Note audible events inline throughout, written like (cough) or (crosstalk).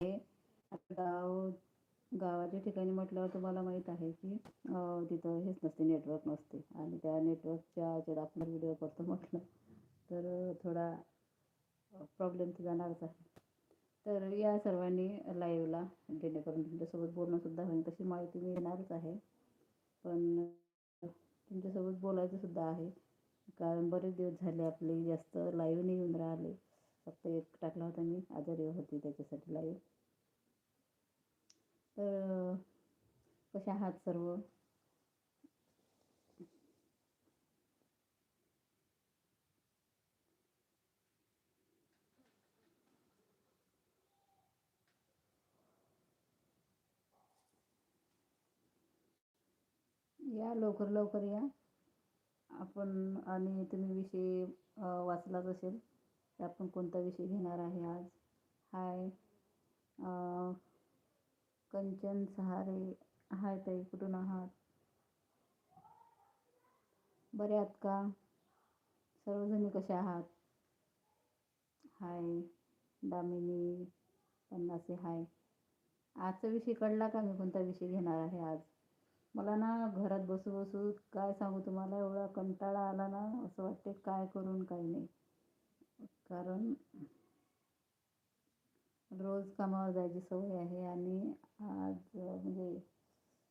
गाव गावाच्या ठिकाणी म्हटल्यावर तुम्हाला माहीत आहे की तिथं हेच नसते नेटवर्क नसते. आणि त्या नेटवर्कच्या ह्याच्यात आपण व्हिडिओ करतो म्हटलं तर थोडा प्रॉब्लेम तर जाणारच आहे. तर या सर्वांनी लाईव्हला जेणेकरून तुमच्यासोबत बोलणंसुद्धा होईल तशी माहिती मी येणारच आहे. पण तुमच्यासोबत बोलायचंसुद्धा आहे. कारण बरेच दिवस झाले आपले जास्त लाईव्ह नाही येऊन राहिले. फक्त एक टाकला होता मी आजारी होती त्याच्यासाठी लाईव्ह तर कसे आहात सर्व? या लवकर लवकर या. आपण आणि तुम्ही विषय वाचलाच असेल तर आपण कोणता विषय घेणार आहे आज? हाय कंचन सहारे हाय ताई कुठून आहात? बरे आहात का? सर्वजणी कसे आहात? हाय दामिनी पन्नासे हाय. आजचा विषय कळला का मी कोणता विषय घेणार आहे आज? मला ना घरात बसू बसू काय सांगू तुम्हाला? एवढा कंटाळा आला ना असं वाटते काय करून काही नाही. कारण रोज कामावर जायची सवय आहे आणि आज म्हणजे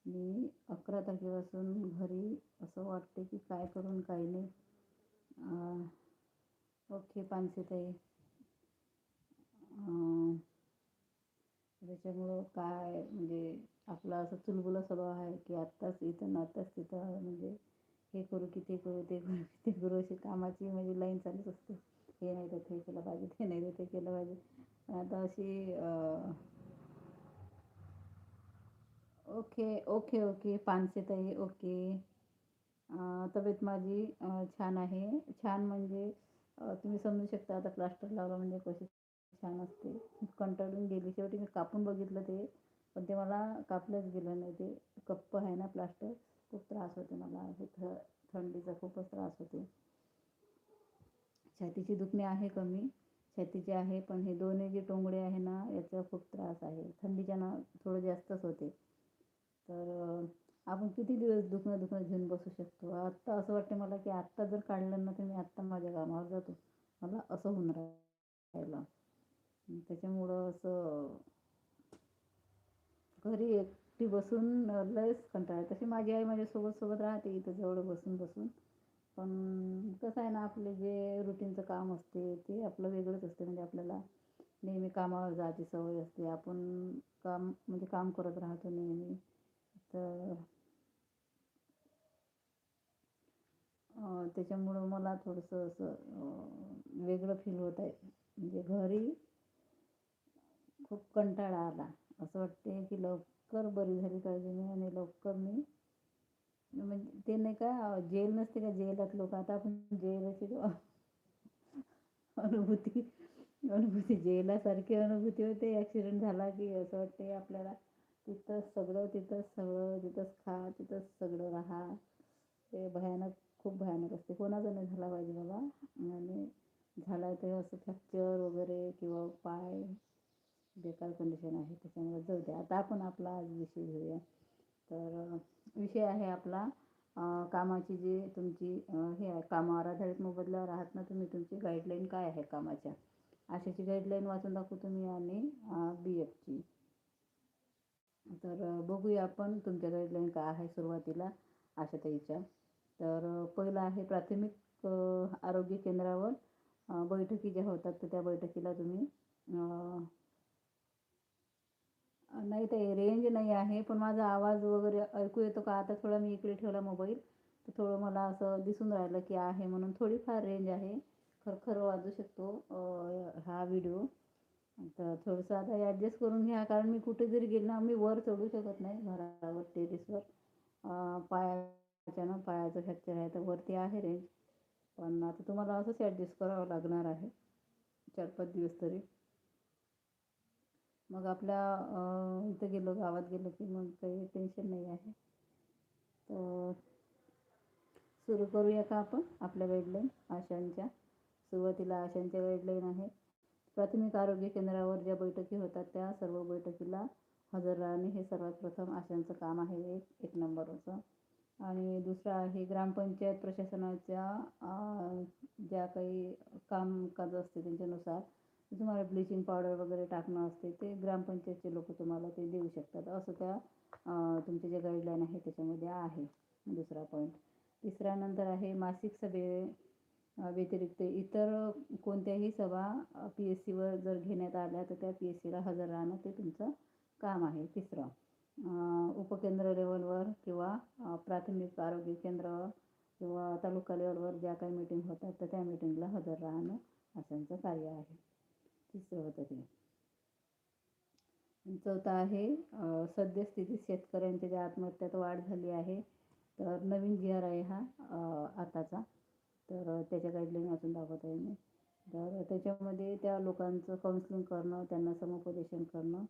मी अकरा तारखेपासून घरी असं वाटते की काय करून काय नाही. ओके ताई त्याच्यामुळं काय म्हणजे आपला असं चुलबुला स्वभाव आहे की आत्ताच इथं ना आत्ताच तिथं म्हणजे हे करू की ते करू ते करू ते करू अशी कामाची म्हणजे लाईन चालूच असते. हे नाही तर ते केलं पाहिजे ते नाही तर ते केलं पाहिजे. आता अशी ओके ओके ओके ताई ओके. तब्येत माझी छान आहे. छान म्हणजे तुम्ही समजू शकता आता प्लास्टर लावलं म्हणजे कशी छान असते. कंटाळून गेली. शेवटी मी कापून बघितलं ते पण ते मला कापलंच गेलं नाही. ते कप्प आहे ना प्लास्टर खूप त्रास होते मला. हे थ थंडीचा खूपच त्रास होते. छातीची दुखणे आहे कमी. छातीचे आहे पण हे दोन्ही जे टोंगडे आहे ना याचा खूप त्रास आहे. थंडीच्या ना थोडं जास्तच होते. तर आपण किती दिवस दुखणं दुखणं घेऊन बसू शकतो? आत्ता असं वाटतं मला की आत्ता जर काढलं ना तर मी आत्ता माझ्या कामावर जातो. मला असं होऊन राहिलं. त्याच्यामुळं असं घरी एकटी बसून लयच कंटाळा. तशी माझी आई माझ्यासोबत सोबत राहते इथं जवळ बसून बसून. पण कसं आहे ना आपले जे रुटीनचं काम असते ते आपलं वेगळंच असते. म्हणजे आपल्याला नेहमी कामावर जायची सवय असते. आपण काम म्हणजे काम करत राहतो नेहमी. तर त्याच्यामुळं मला थोडंसं असं वेगळं फील होत आहे. म्हणजे घरी खूप कंटाळा आला. असं वाटते की लवकर बरी झाली पाहिजे मी आणि लवकर मी म्हणजे ते नाही का जेल नसते का जेलात लोक? आता आपण जेलाची अनुभूती अनुभूती जेलासारखी अनुभूती होते ॲक्सिडेंट झाला की असं वाटते आपल्याला तिथंच सगळं तिथंच सगळं तिथंच खा तिथंच सगळं राहा. ते भयानक खूप भयानक असते. कोणाचा नाही झाला पाहिजे बाबा. आणि झाला ते असं फ्रॅक्चर वगैरे किंवा पाय बेकार कंडिशन आहे त्याच्यामुळे जाऊ द्या आता आपण आपला आज विषय घेऊया. तर विषय आहे आपला कामाची जी तुमची हे आहे कामावर आधारित मोबदल्यावर आहात ना तुम्ही तुमची गाईडलाईन काय आहे कामाच्या? अशाची गाईडलाईन वाचून दाखवू तुम्ही आणि बी एफची तर बघूया आपण तुमच्या गाईडलाईन काय आहे सुरुवातीला अशा ताईच्या तर पहिलं आहे प्राथमिक आरोग्य केंद्रावर बैठकी ज्या होतात तर त्या बैठकीला तुम्ही नाही ते रेंज नाही आहे पण माझा आवाज वगैरे ऐकू येतो का? आता थोडा मी इकडे ठेवला मोबाईल तर थोडं मला असं दिसून राहिलं की आहे म्हणून थोडीफार रेंज आहे. खरखर वाजू शकतो हा व्हिडिओ तर थोडंसं आता ॲडजस्ट करून घ्या कारण मी कुठे जरी गेलं ना मी वर चढू शकत नाही घरावर टेरेसवर पायाच्या ना पायाचं फ्रॅक्चर आहे तर वरती आहे रेंज पण आता तुम्हाला असंच ॲडजस्ट करावं लागणार आहे. चार पाच दिवस तरी. मग आपल्या इथं गेलो गावात गेलो की मग काही टेन्शन नाही आहे. तर सुरू करूया का आपण आपल्या गाईडलाईन आशांच्या सुरुवातीला आशांच्या गाईडलाईन आहे प्राथमिक आरोग्य केंद्रावर ज्या बैठकी होतात त्या सर्व बैठकीला हजर राहणे हे सर्वात प्रथम आशांचं काम आहे एक एक नंबरचं. आणि दुसरं आहे ग्रामपंचायत प्रशासनाच्या ज्या काही कामकाज असते त्यांच्यानुसार तुम्हाला ब्लिचिंग पावडर वगैरे टाकणं असते ते ग्रामपंचायतचे लोक तुम्हाला ते देऊ शकतात. असं त्या तुमचे जे गाईडलाईन आहे त्याच्यामध्ये आहे. दुसरा पॉईंट तिसरा नंतर आहे मासिक सभे व्यतिरिक्त इतर कोणत्याही सभा पी एस सीवर जर घेण्यात आल्या तर त्या पी एस सीला हजर राहणं ते तुमचं काम आहे. तिसरं उपकेंद्र लेवलवर किंवा प्राथमिक आरोग्य केंद्र किंवा तालुका लेवलवर ज्या काही मीटिंग होतात तर त्या मीटिंगला हजर राहणं अशांचं कार्य आहे. तिसरं होतं ते. चौथा आहे सद्यस्थितीत शेतकऱ्यांच्या ज्या आत्महत्यात वाढ झाली आहे तर नवीन जी आर आहे हा आताचा. तर त्याच्या गाईडलाईन अजून दाखवत आहे मी तर त्याच्यामध्ये त्या लोकांचं काउन्सिलिंग करणं त्यांना समुपदेशन करणं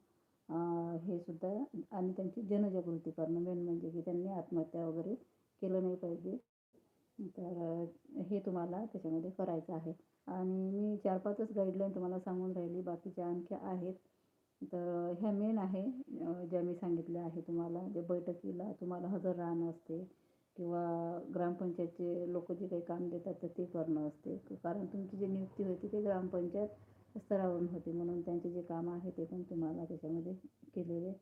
हे सुद्धा आणि त्यांची जनजागृती करणं मेन म्हणजे की त्यांनी आत्महत्या वगैरे केलं नाही पाहिजे. तर हे तुम्हाला त्याच्यामध्ये करायचं आहे. आणि मी चार पाचच गाईडलाईन तुम्हाला सांगून राहिली बाकीच्या आणखी आहेत. तर ह्या मेन आहे ज्या मी सांगितल्या आहे तुम्हाला जे बैठकीला तुम्हाला हजर राहणं असते किंवा ग्रामपंचायतचे लोक जे काही काम देतात तर ते करणं असते. कारण तुमची जी नियुक्ती होती ते ग्रामपंचायत स्तरावरून होती. म्हणून त्यांचे जे काम आहे ते पण तुम्हाला त्याच्यामध्ये केलेले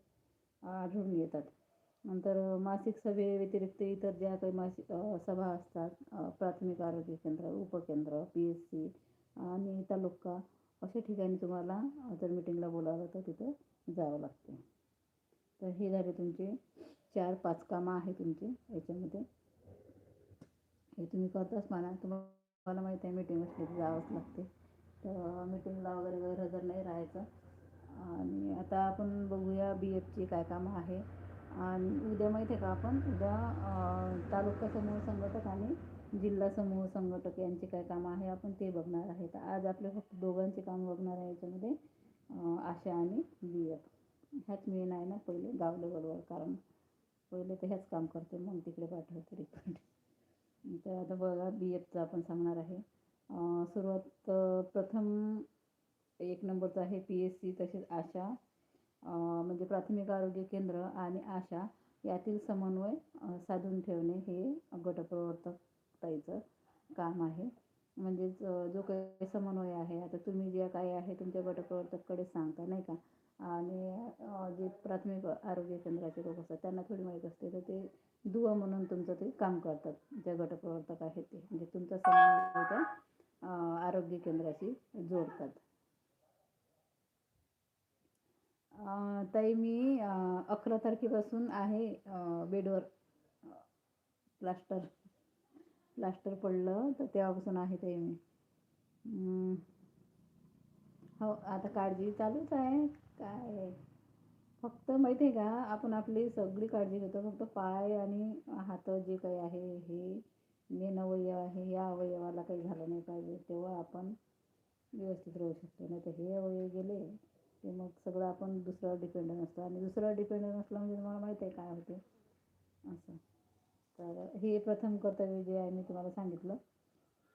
आढळून येतात. नंतर मासिक सभेव्यतिरिक्त इतर ज्या काही मासिक सभा असतात प्राथमिक आरोग्य केंद्र उपकेंद्र पी एस सी आणि तालुका अशा ठिकाणी तुम्हाला जर मिटिंगला बोलावलं तर तिथं जावं लागते. तर हे झाले तुमचे चार पाच कामं आहे तुमचे याच्यामध्ये. हे तुम्ही करताच म्हणा तुम्हाला माहीत आहे मीटिंग असली तर जावंच लागते. तर मीटिंगला वगैरे गैरहजर नाही राहायचं. आणि आता आपण बघूया बी एफची काय कामं आहे. आणि उद्या माहिती आहे का आपण? उद्या तालुका समूह संघटक आणि जिल्हा समूह संघटक यांचे काय कामं आहे आपण ते बघणार आहेत. आज आपले फक्त दोघांचे काम बघणार आहे याच्यामध्ये आशा आणि बी एफ ह्याच मेन आहे ना पहिले गाव लेवलवर कारण पहिले तर ह्याच काम करते मग तिकडे पाठवते रिपोर्ट तर आता बघा बी एफचं आपण सांगणार आहे. सुरुवात प्रथम एक नंबरचं आहे पी एस सी तसेच आशा म्हणजे प्राथमिक आरोग्य केंद्र आणि आशा यातील समन्वय साधून ठेवणे हे गटप्रवर्तकताईचं काम आहे. म्हणजेच जो काही समन्वय आहे आता तुम्ही जे काय आहे तुमच्या गटप्रवर्तककडे सांगता नाही का? आणि जे प्राथमिक आरोग्य केंद्राचे लोक असतात त्यांना थोडी माहीत असते तर ते दुवा म्हणून तुमचं ते काम करतात जे गटप्रवर्तक आहेत ते. म्हणजे तुमचा समन्वय त्या आरोग्य केंद्राशी जोडतात. ताई मी अकरा तारखेपासून आहे बेडवर. प्लास्टर प्लास्टर पडलं तर तेव्हापासून आहे ताई मी. हो आता काळजी चालूच आहे. काय? फक्त माहिती आहे का आपण आपली सगळी काळजी घेतो. फक्त पाय आणि हात जे काही आहे हे मेन अवयव आहे या अवयवाला काही झालं नाही पाहिजे. तेव्हा आपण व्यवस्थित राहू शकतो. नाही तर हे अवयव गेले की मग सगळं आपण दुसऱ्यावर डिपेंडंट असतो आणि दुसऱ्यावर डिपेंडंट असलं म्हणजे तुम्हाला माहीत आहे काय होते. असं. तर हे प्रथम कर्तव्य जे आहे मी तुम्हाला सांगितलं.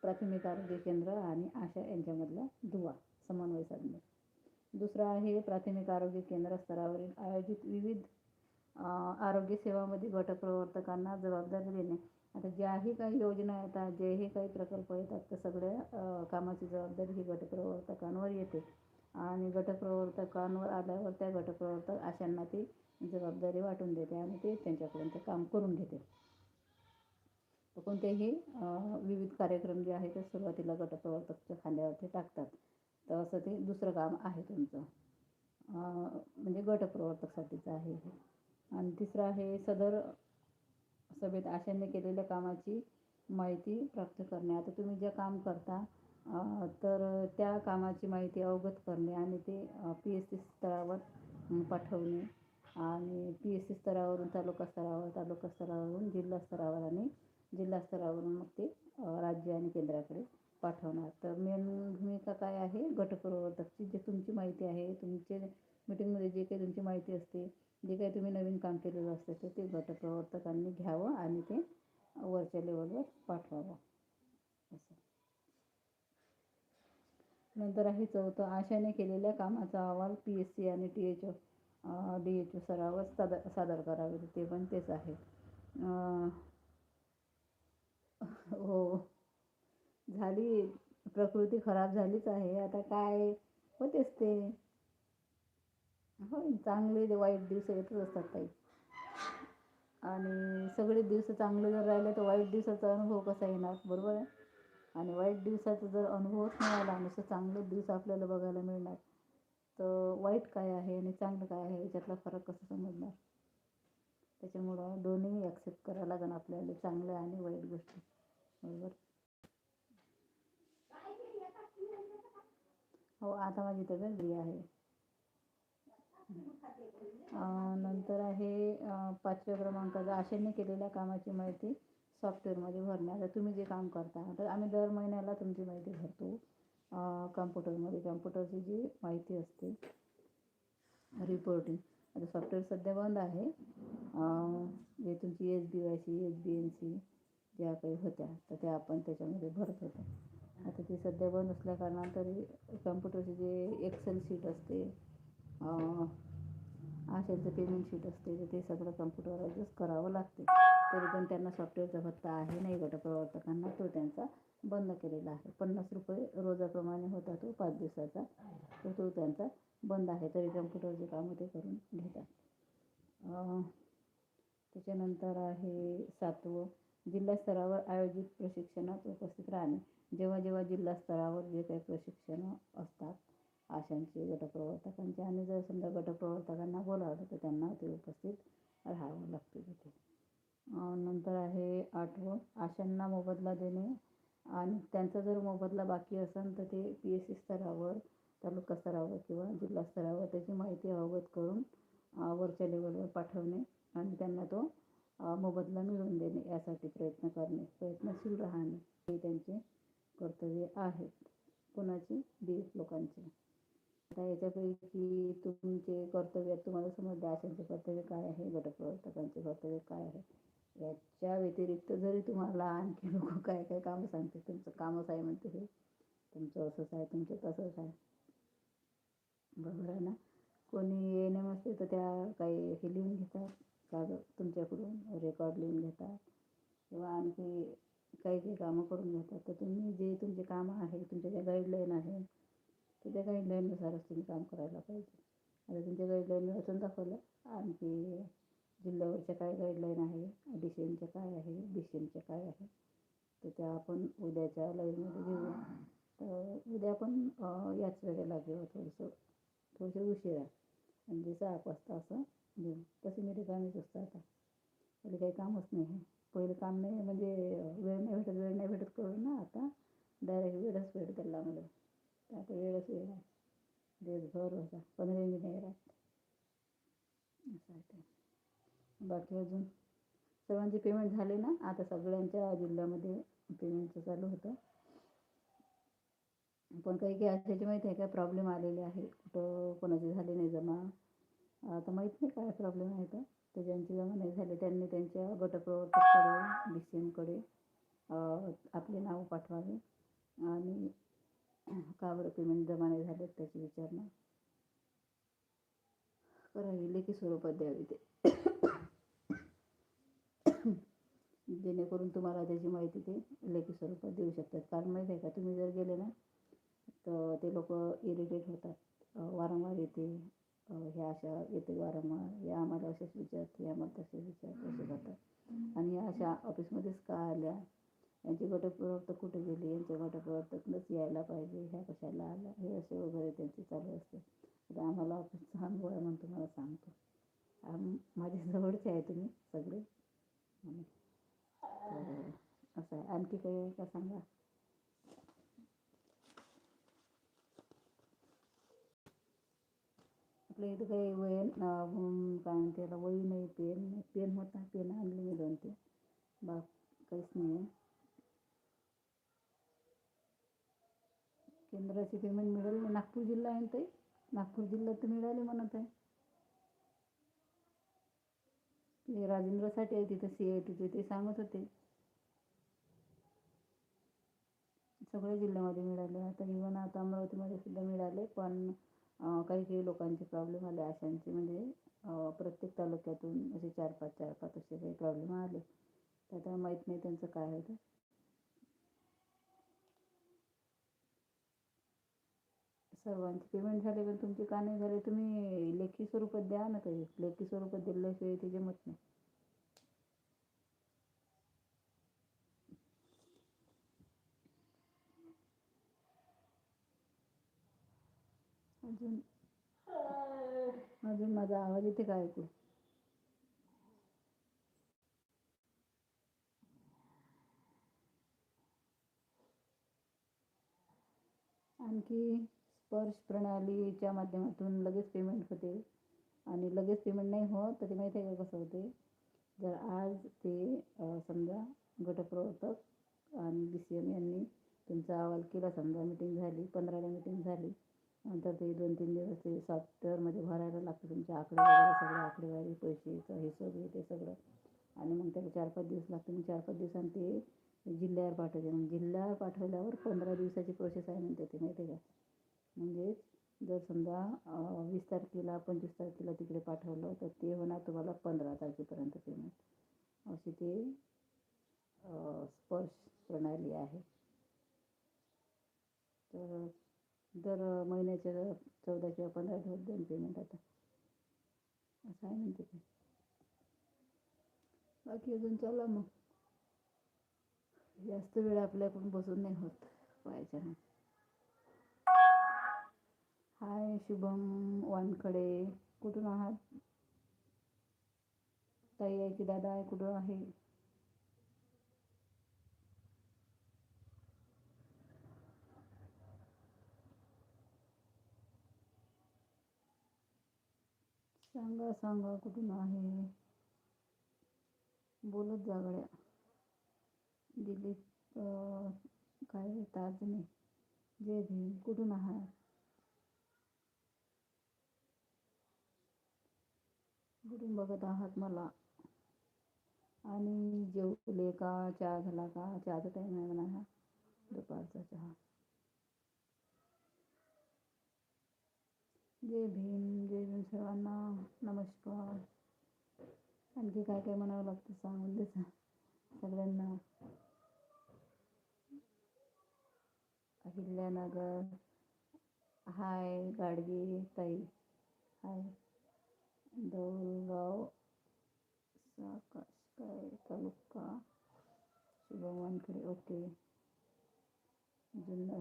प्राथमिक आरोग्य केंद्र आणि आशा यांच्यामधला दुवा समन्वय साधणे. दुसरं आहे प्राथमिक आरोग्य केंद्र स्तरावरील आयोजित विविध आरोग्य सेवामध्ये गटप्रवर्तकांना जबाबदारी देणे. आता ज्याही काही योजना येतात जेही काही प्रकल्प येतात तर सगळ्या कामाची जबाबदारी ही गटप्रवर्तकांवर येते. आणि गटप्रवर्तकांवर आल्यावर त्या गटप्रवर्तक आशांना ती जबाबदारी वाटून देते आणि ते त्यांच्याकडून ते काम करून घेते. कोणतेही विविध कार्यक्रम जे आहे ते सुरुवातीला गटप्रवर्तकच्या खांद्यावरती टाकतात. तर असं ते दुसरं काम आहे तुमचं. म्हणजे गटप्रवर्तकसाठीचं आहे हे. आणि तिसरं आहे सदर सभेत आशांनी केलेल्या कामाची माहिती प्राप्त करणे. आता तुम्ही जे काम करता तर त्या कामाची माहिती अवगत करणे आणि ते पी एस सी स्तरावर पाठवणे आणि पी एस सी स्तरावरून तालुका स्तरावर तालुका स्तरावरून जिल्हा स्तरावर आणि जिल्हा स्तरावरून मग ते राज्य आणि केंद्राकडे पाठवणार. तर मेन भूमिका काय आहे? गटप्रवर्तकची जे तुमची माहिती आहे तुमचे मीटिंगमध्ये जे काही तुमची माहिती असते जे काही तुम्ही नवीन काम केलेलं असते तर ते गटप्रवर्तकांनी घ्यावं आणि ते वरच्या लेवलवर पाठवावं. असं. नंतर आहे चौथं. आशाने केलेल्या कामाचा अहवाल पी एस सी आणि T H D H O सरावर सादर सादर करावे. ते पण तेच आहे. हो. झाली. प्रकृती खराब झालीच आहे. आता काय होतेच ते. हो चांगले वाईट दिवस येतच असतात ताई. आणि सगळे दिवस चांगले जर राहिले तर वाईट दिवसाचा अनुभव कसा येणार? बरोबर आहे? आणि वाईट दिवसाचा जर अनुभवच मिळाला नुसतं चांगले दिवस आपल्याला बघायला मिळणार तर वाईट काय आहे आणि चांगलं काय आहे याच्यातला फरक कसं समजणार? त्याच्यामुळं दोन्ही ॲक्सेप्ट करावं लागेल आपल्याला चांगल्या आणि वाईट गोष्टी. बरोबर? हो आता माझी तब्येत बरी आहे. नंतर आहे पाचव्या क्रमांकाचा आशेने केलेल्या कामाची माहिती. सॉफ्टवेअरमध्ये भरणे आता तुम्ही जे काम करता तर आम्ही दर महिन्याला तुमची माहिती भरतो. कम्प्युटरमध्ये कम्प्युटरची जी माहिती असते रिपोर्टिंग आता सॉफ्टवेअर सध्या बंद आहे. जे तुमची S B Y C S B N C ज्या काही होत्या तर त्या आपण त्याच्यामध्ये भरत होतो. आता ती सध्या बंद असल्या कारणांतरी कम्प्युटरची जे एक्सेल शीट असते अं, पेमेंट शीट असते तर ते सगळं कम्प्युटरवरच करावं लागते. तरी पण त्यांना सॉफ्टवेअरचा भत्ता आहे नाही गटप्रवर्तकांना तो त्यांचा बंद केलेला आहे. पन्नास रुपये रोजाप्रमाणे होता तो पाच दिवसाचा. तर तो त्यांचा बंद आहे. तरी कम्प्युटरचे कामं ते करून घेतात. त्याच्यानंतर आहे सातवं. जिल्हा स्तरावर आयोजित प्रशिक्षणात उपस्थित राहणे. जेव्हा जेव्हा जिल्हा स्तरावर जे काही प्रशिक्षणं असतात आशांचे गटप्रवर्तकांचे आणि जर समजा गटप्रवर्तकांना बोलावलं तर त्यांना ते उपस्थित राहावं लागते तिथे. नंतर आहे आठवं आशांना मोबदला देणे. आणि त्यांचा जर मोबदला बाकी असेल तर ते पी एस सी स्तरावर तालुका स्तरावर किंवा जिल्हा स्तरावर त्याची माहिती अवगत करून वरच्या लेवलवर पाठवणे आणि त्यांना तो मोबदला मिळवून देणे यासाठी प्रयत्न करणे. प्रयत्नशील राहणे हे त्यांचे कर्तव्य आहेत कोणाची? बी लोकांचे. आता याच्यापैकी तुमचे कर्तव्य तुम्हाला समजले आशांचे कर्तव्य काय आहे गटप्रवर्तकांचे कर्तव्य काय आहे? याच्या व्यतिरिक्त जरी तुम्हाला आणखी लोक काय काय कामं सांगते तुमचं कामच आहे म्हणते हे. तुमचं असंच आहे तुमचं तसंच आहे. बरोबर आहे ना? कोणी येणे असते तर त्या काही हे लिहून घेतात कागद तुमच्याकडून रेकॉर्ड लिहून घेतात किंवा आणखी काही काही कामं करून घेतात. तर तुम्ही जे तुमचे कामं आहे तुमच्या ज्या गाईडलाईन आहे तर त्या गाईडलाईननुसारच तुम्ही काम करायला पाहिजे. आता तुमच्या गाईडलाईन वाचून दाखवलं आणखी जिल्ह्यावरच्या काय गाईडलाईन आहे? डी सी एमच्या काय आहे? बी सी एमच्या काय आहे? तर त्या आपण उद्याच्या लाईव्हमध्ये घेऊ. तर उद्या आपण याच वेळेला घेऊ. थोडंसं थोडंसं उशिरा म्हणजे सहा वाजता असं घेऊ. तसे मी रिकामीच असतं आता. पहिले काही कामच नाही आहे. पहिले काम नाही म्हणजे वेळ नाही भेटत वेळ नाही भेटत करून ना आता. डायरेक्ट वेळच भेट त्याला मला तर आता वेळच वेळ आहे. दिवसभर होता. पंधरा मिनिट नाही राहत असं आहे ते. बाकी अजून सर्वांचे पेमेंट झाले ना? आता सगळ्यांच्या जिल्ह्यामध्ये पेमेंटचं चालू होतं. पण काही काही असायचे माहिती आहे काय प्रॉब्लेम आलेले आहे. कुठं कोणाचे झाले नाही जमा? आता माहीत नाही काय प्रॉब्लेम आहे तर. ते ज्यांचे जमा नाही झाले त्यांनी त्यांच्या गटप्रवर्तककडे बी सी एमकडे आपले नाव पाठवावे. आणि का बरं पेमेंट जमा नाही झाले त्याची विचारणा करावी. लेखी स्वरूपात द्यावी ते. जेणेकरून तुम्हाला त्याची माहिती ते लेखी स्वरूपात देऊ शकतात. कारण माहिती आहे का तुम्ही जर गेले ना तर ते लोक इरिटेट होतात. वारंवार येते. ह्या अशा येते वारंवार. या आम्हाला असेच विचारते आम्हाला तसेच विचारते असे करतात. आणि या अशा ऑफिसमध्येच का आल्या? यांचे गटप्रवर्तक कुठे गेले? यांच्या गटप्रवर्तकच यायला पाहिजे. ह्या कशाला आल्या? हे असे वगैरे त्यांचे चालू असते. आता आम्हाला ऑफिसचा अनुभव आहे म्हणून तुम्हाला सांगतो. आम माझ्या जवळचे आहे तुम्ही सगळे. म्हणून. असं आहे. आणखी काही आहे का सांगा? आपल्या इथं काही वयन काय म्हणते त्याला वही नाही पेन नाही पेन होता पेन आणली मी दोन ते बा काहीच नाही आहे. केंद्राची पेमेंट मिळाली. नागपूर जिल्हा आहे ना नागपूर जिल्ह्यात तर मिळाली म्हणत आहे ते राजेंद्र साठे आहे तिथं सी आय टीचे ते सांगत होते. सगळ्या जिल्ह्यामध्ये मिळाले. आता इव्हन आता अमरावतीमध्ये सुद्धा मिळाले पण काही काही लोकांचे प्रॉब्लेम आले. अशांचे म्हणजे प्रत्येक तालुक्यातून असे चार पाच चार पाच असे काही प्रॉब्लेम आले. तर आता माहीत नाही त्यांचं काय आहे सर्वांचे पेमेंट झाले पण तुमचे का नाही झाले तुम्ही लेखी स्वरूपात द्या ना काही. लेखी स्वरूपात दिल्याशिवाय ते जमत नाही. अजून अजून माझा आवाज येते काय ऐकू? आणखी स्पर्श प्रणालीच्या माध्यमातून लगेच पेमेंट होते. आणि लगेच पेमेंट नाही होत तर ते माहीत आहे का कसं होते? जर आज ते समजा गटप्रवर्तक आणि बी सी एम यांनी तुमचा अहवाल केला समजा मिटिंग झाली पंधराला मिटिंग झाली नंतर ते दोन तीन दिवस ते सॉफ्टवेअरमध्ये भरायला लागतं तुमचे आकडे वगैरे सगळं आकडेवारी पैसेचं हे सगळे ते सगळं. आणि मग त्याला चार पाच दिवस लागतं मग चार पाच दिवसांनी ते जिल्ह्यावर पाठवते. मग जिल्ह्यावर पाठवल्यावर पंधरा दिवसाची प्रोसेस आहे म्हणते ते माहिती आहे का? म्हणजेच जर समजा वीस तारखेला पंचवीस तारखेला तिकडे पाठवलं तर ते होणार तुम्हाला पंधरा तारखेपर्यंत पेमेंट अशी ते स्पर्श प्रणाली आहे. तर दर महिन्याच्या चौदा किंवा पंधरा दिवस देईन पेमेंट आता. असं आहे म्हणते ते. बाकी अजून चला मग. जास्त वेळ आपल्याकडून बसून नाही होत पाहायच्या हाय शुभम वानकडे. कुठून आहात? ताई आहे की दादा आहे? कुठं आहे? सांगा सांगा कुठून आहे? बोलत जागड्या दिलीप काय ताजने. जय भीम. कुठून आहात? कुठून बघत आहात मला. आणि जेवले का? चहा झाला का? चहाचा टाईम आहे म्हणा हा. दुपारचा चहा. जय भीम जय भीम सर्वांना. नमस्कार. आणखी काय काय म्हणावं लागतं सांगून दे सगळ्यांना. अहिल्यानगर. हाय गाडगे ताई. हाय. दौलगाव साकाश काय तालुका शुभम वानखडे ओके. जुन्नर.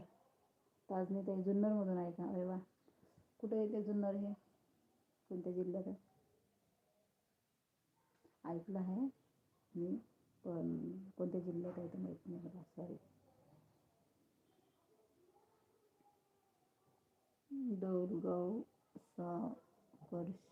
ताजने ताई जुन्नरमधून आहे का अरे वा. कुठे येते जुन्नर हे? कोणत्या जिल्ह्यात आहे? ऐकलं आहे मी पण कोणत्या जिल्ह्यात आहे ते माहीत नाही मला. सॉरी दौलगाव वर्ष.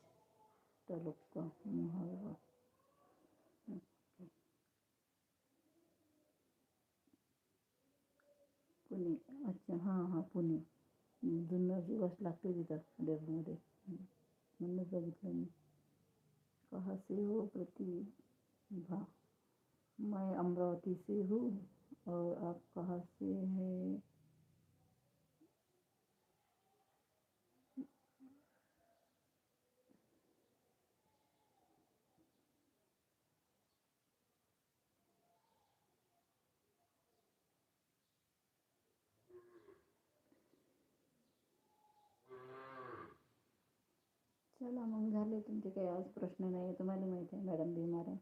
पुणे अच्छा हाँ हाँ, पुणे। जुन्नरची बस लागते तिथं डेपोमध्ये म्हणूनच बघितलं मी कहाँ से हो प्रतिभा मैं अमरावती से हूँ और आप कहाँ से हैं? चला मग झाले तुमचे काही आज प्रश्न नाही तुम्हाला माहिती आहे मॅडम बिमार आहे.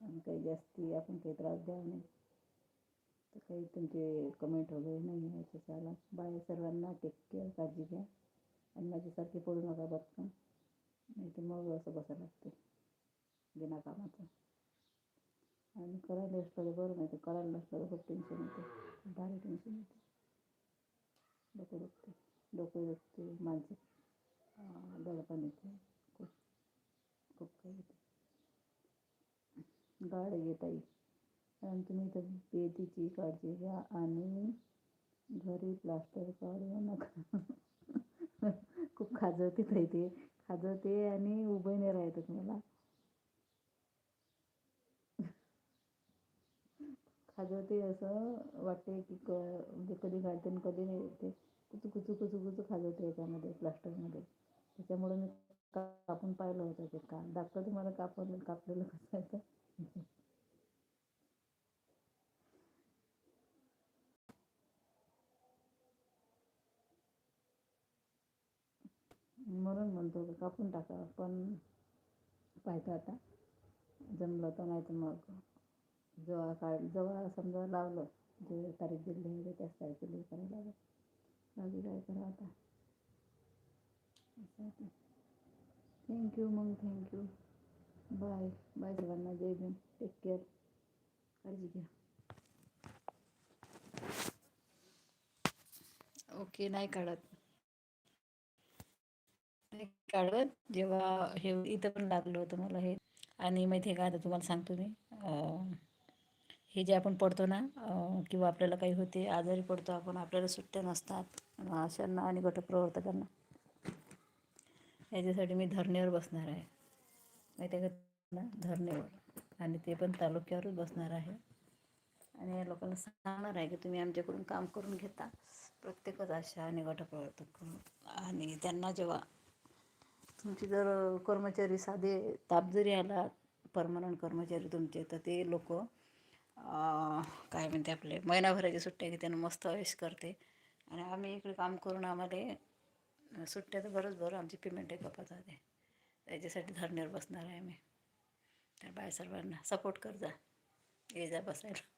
आणि काही जास्ती आपण काही त्रास द्यावा नाही. तर काही तुमचे कमेंट वगैरे नाही आहे तर चला बाय सर्वांना टेक केअर काळजी घ्या. आणि माझ्यासारखे पडू नका बघता नाही तर मग असं बसायला लागते. बिना कामाचं. आणि करायला असलं तर बरं नाही तर करायला नसलं तर खूप टेन्शन येते. भारी टेन्शन येते. डोकं दुखते. डोकं दुखते. मानसिक दडपण येते. खूप खूप काही येते. गाड येत आई कारण तुम्ही तर बेदीची काळजी घ्या आणि घरी प्लास्टर काढू नका. (laughs) खूप खाजवते ताई ते. खाजवते आणि उभं नाही राहतं मला. खाजवते असं वाटते की क म्हणजे कधी घालते आणि कधी नाही येते कुचू कुचू कुचू कुचू खाजवते याच्यामध्ये प्लास्टरमध्ये त्याच्यामुळे मी कापून पाहिलं होतं ते का दाखवते तुम्हाला कापून कापलेलं कसं आहे तर म्हणून म्हणतो की कापून टाका पण पाहतो आता. जमलं तर नाही तर मग जेव्हा काढ जेव्हा समजा लावलं जे तारीख दिली आहे त्याच तारखेला करायला लागेल. बाकी काय करा आता? थँक्यू मग थँक्यू बाय बाय सगळ्यांना जय भीम टेक केअर काळजी घ्या ओके नाही काढत. नाही काढत. जेव्हा हे इथं पण लागलं होतं मला हे. आणि माहिती आहे का आता तुम्हाला सांगतो मी. हे जे आपण पडतो ना किंवा आपल्याला काही होते आजारी पडतो आपण आपल्याला सुट्ट्या नसतात. अशांना आणि गटप्रवर्तकांना. याच्यासाठी मी धरणेवर बसणार आहे. माहिती आहे का धरणेवर. आणि ते पण तालुक्यावरच बसणार आहे. आणि या लोकांना सांगणार आहे की तुम्ही आमच्याकडून काम करून घेता. प्रत्येकच आशा आणि गटप्रवर्तक आणि त्यांना जेव्हा तुमची जर कर्मचारी साधे ताप जरी आला परमनंट कर्मचारी तुमचे तर ते लोक काय म्हणते आपले महिनाभराची सुट्ट्या घेते त्यांना मस्त ऐश करते. आणि आम्ही इकडे काम करून आम्हाला सुट्ट्या तर बरंच बरं आमची पेमेंट आहे कपात होते त्याच्यासाठी धरण्यावर बसणार आहे आम्ही तर बाय सर्वांना सपोर्ट कर जा. ये जा बसायला.